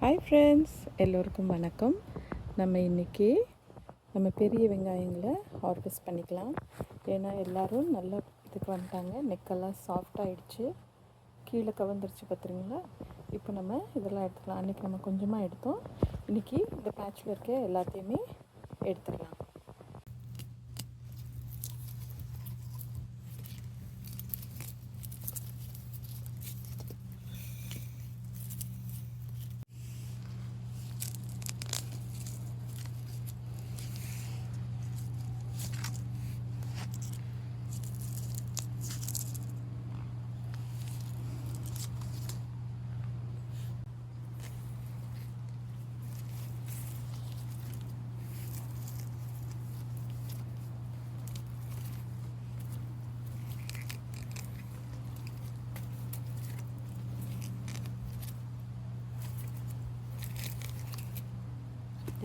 Hi friends எல்லோருக்கும் வணக்கம். நம்ம இன்றைக்கி நம்ம பெரிய வெங்காயங்களை ஹார்வெஸ்ட் பண்ணிக்கலாம். ஏன்னா எல்லோரும் நல்ல இதுக்கு வந்துட்டாங்க. நெக்கெல்லாம் சாஃப்ட் ஆயிடுச்சு. கீழே கவர்ந்துருச்சு பார்த்துருங்களா இப்போ நம்ம இதெல்லாம் எடுத்துக்கலாம். அன்றைக்கி நம்ம கொஞ்சமாக எடுத்தோம். இன்றைக்கி இந்த பேட்சில் இருக்க எல்லாத்தையுமே எடுத்துக்கலாம்.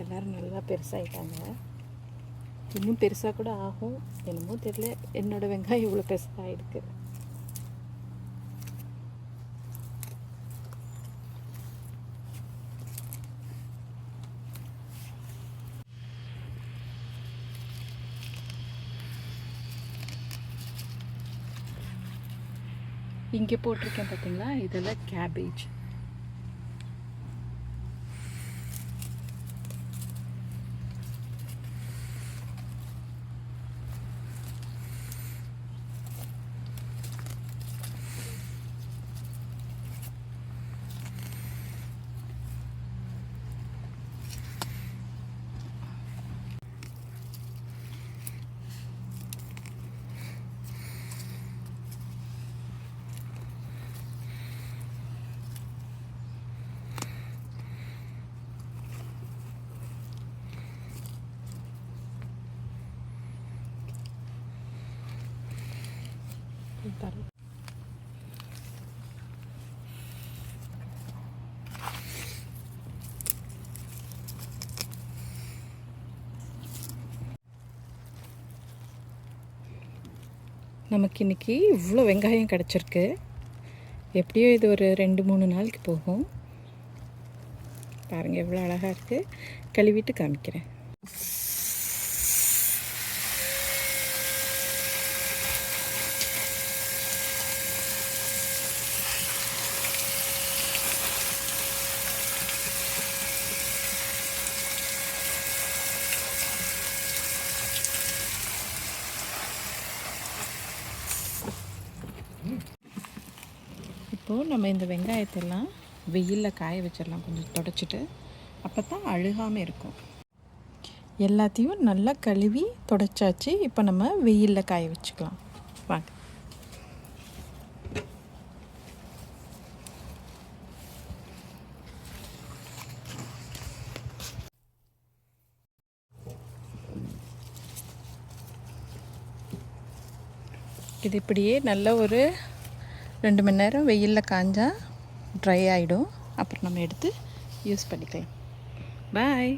எல்லோரும் நல்லா பெருசாகிட்டாங்க இன்னும் பெருசாக கூட ஆகும். என்னமோ தெரியல. என்னோடய வெங்காயம் இவ்வளோ பெருசாக ஆகிருக்கு இங்கே போட்டிருக்கேன் பார்த்தீங்களா இதெல்லாம் கேபேஜ் தரேன் நமக்கு இன்றைக்கி இவ்வளோ வெங்காயம் கிடச்சிருக்கு. எப்படியோ இது ஒரு ரெண்டு மூணு நாளைக்கு போகும். பாருங்கள் எவ்வளோ அழகாக இருக்குது கழுவிட்டு காமிக்கிறேன். இப்போது நம்ம இந்த வெங்காயத்தெல்லாம் வெயிலில் காய வச்சிடலாம். கொஞ்சம் தொடச்சிட்டு அப்போ தான் அழுகாமல் இருக்கும். எல்லாத்தையும் நல்லா கழுவி தொடச்சாச்சு. இப்போ நம்ம வெயிலில் காய வச்சுக்கலாம். வாங்க. இது இப்படியே நல்ல ஒரு ரெண்டு மணி நேரம் வெயிலில் காஞ்சால் ட்ரை ஆகிடும் அப்புறம் நம்ம எடுத்து யூஸ் பண்ணிக்கலாம். பாய்